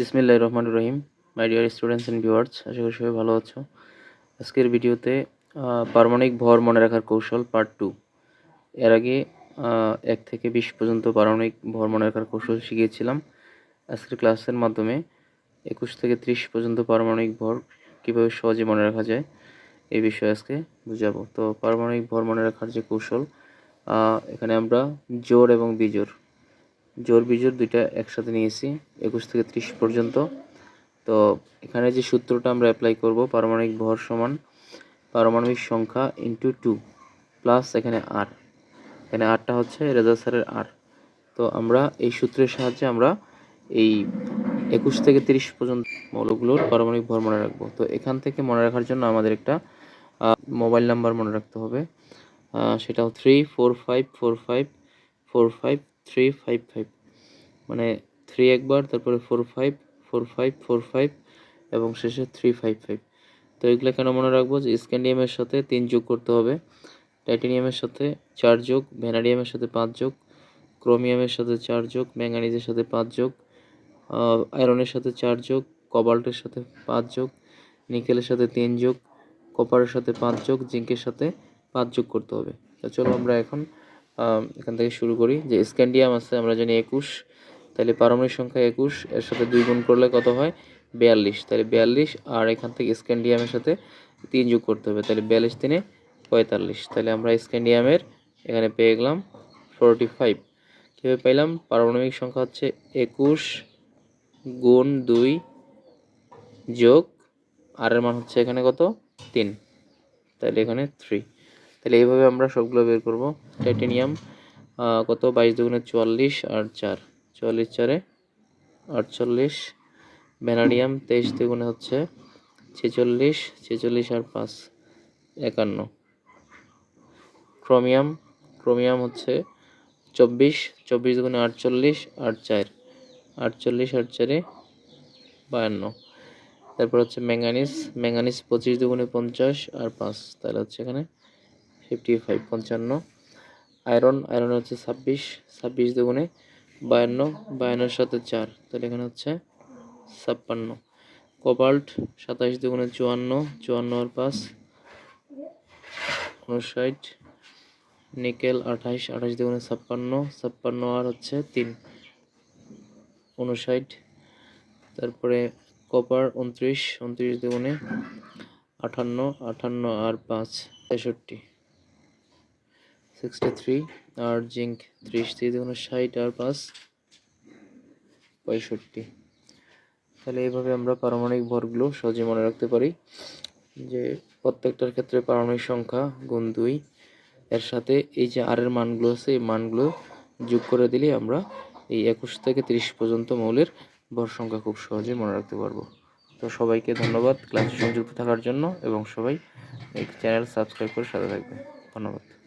বিসমিল্লাহ রহমান রহিম। My dear students and viewers আশা করি সবাই ভালো আছো। আজকের ভিডিওতে আহ, পারমাণবিক ভর মনে রাখার কৌশল পার্ট টু এর আগে এক থেকে বিশ পর্যন্ত পারমাণবিক ভর মনে রাখার কৌশল শিখিয়েছিলাম। আজকের ক্লাসের মাধ্যমে একুশ থেকে ত্রিশ পর্যন্ত পারমাণবিক ভর কীভাবে সহজে মনে রাখা যায় এই বিষয়ে আজকে বুঝাবো। তো পারমাণবিক ভর মনে রাখার যে কৌশল এখানে আমরা জোর এবং বিজোড়। জোর বিজোর দুইটা একসাথে নিয়েছি, একুশ থেকে ত্রিশ পর্যন্ত। তো এখানে যে সূত্রটা আমরা অ্যাপ্লাই করব, পারমাণবিক ভর সমান পারমাণবিক সংখ্যা ইন্টু টু প্লাস এখানে আর এখানে আরটা হচ্ছে রেজা স্যারের আর তো আমরা এই সূত্রের সাহায্যে আমরা এই একুশ থেকে তিরিশ পর্যন্ত মৌলগুলোর পারমাণবিক ভর মনে রাখব। তো এখান থেকে মনে রাখার জন্য আমাদের একটা মোবাইল নাম্বার মনে রাখতে হবে। সেটাও three four five four five four five three five five মানে থ্রি একবার, তারপরে four five four five four five এবং শেষে থ্রি ফাইভ ফাইভ তো এগুলো কেন মনে রাখব যে স্ক্যান্ডিয়ামের সাথে তিন যোগ করতে হবে। টাইটেনিয়ামের সাথে চার যোগ, ভ্যানাডিয়ামের সাথে পাঁচ যোগ, ক্রোমিয়ামের সাথে চার যোগ ম্যাঙ্গানিজের সাথে পাঁচ যোগ আয়রনের সাথে চার যোগ, কবাল্টের সাথে পাঁচ যোগ, নিকেলের সাথে তিন যোগ, কপারের সাথে পাঁচ যোগ, জিঙ্কের সাথে পাঁচ যোগ করতে হবে। তো চলো আমরা এখন এখান থেকে শুরু করি। যে স্ক্যান্ডিয়াম আছে, আমরা জানি একুশ, তাহলে পারমাণবিক সংখ্যা একুশ, এর সাথে দুই গুণ করলে কত হয়? বিয়াল্লিশ। তাহলে বিয়াল্লিশ, আর এখান থেকে স্ক্যান্ডিয়ামের সাথে তিন যোগ করতে হবে, তাহলে বিয়াল্লিশ তিনে পঁয়তাল্লিশ। তাহলে আমরা স্ক্যান্ডিয়ামের এখানে পেয়ে গেলাম ফোরটি ফাইভ। কীভাবে পাইলাম? পারমাণবিক সংখ্যা হচ্ছে একুশ গুণ দুই যোগ, আর এর মান হচ্ছে এখানে কত? তিন। তাহলে এখানে থ্রি তাহলে এইভাবে আমরা সবগুলো বের করব। টাইটেনিয়াম কত? বাইশ দুগুণে চুয়াল্লিশ, আর চার। চুয়াল্লিশ চারে আটচল্লিশ। ভ্যানাডিয়াম তেইশ দুগুণে হচ্ছে ছেচল্লিশ ছেচল্লিশ আর পাঁচ, একান্ন। ক্রোমিয়াম ক্রোমিয়াম হচ্ছে চব্বিশ চব্বিশ দুগুণে আটচল্লিশ আর চার। আটচল্লিশ আর চারে বায়ান্ন। তারপর হচ্ছে ম্যাঙ্গানিজ ম্যাঙ্গানিজ পঁচিশ দুগুণে পঞ্চাশ আর পাঁচ। তাহলে হচ্ছে এখানে ফিফটি ফাইভ পঞ্চান্ন আয়রন আয়রন হচ্ছে ছাব্বিশ ছাব্বিশ দুগুণে বায়ান্ন, বায়ান্নর সাথে চার। তাহলে এখানে হচ্ছে ছাপ্পান্ন। কোবাল্ট সাতাশ দুগুণে চুয়ান্ন চুয়ান্ন আর পাঁচ উনষাট নিকেল, আঠাইশ আঠাশ দুগুণে ছাপ্পান্ন ছাপ্পান্ন আর হচ্ছে তিন। উনষাট তারপরে কপার উনত্রিশ উনত্রিশ দুগুণে আটান্ন আটান্ন আর পাঁচ, তেষট্টি। সিক্সটি থ্রি আর জিঙ্ক ত্রিশ দিয়ে দুগুণে ষাট, আর পাঁচ, পঁয়ষট্টি। তাহলে এইভাবে আমরা পারমাণবিক ভরগুলো সহজে মনে রাখতে পারি যে প্রত্যেকটার ক্ষেত্রে পারমাণবিক সংখ্যা গুণ দুই। এর সাথে এই যে আর এর মানগুলো আছে, এই মানগুলো যোগ করে দিলে আমরা এই একুশ থেকে তিরিশ পর্যন্ত মৌলের ভর সংখ্যা খুব সহজে মনে রাখতে পারব। তো সবাইকে ধন্যবাদ ক্লাসে সংযুক্ত থাকার জন্য এবং সবাই এই চ্যানেল সাবস্ক্রাইব করে সাথে থাকবে ধন্যবাদ।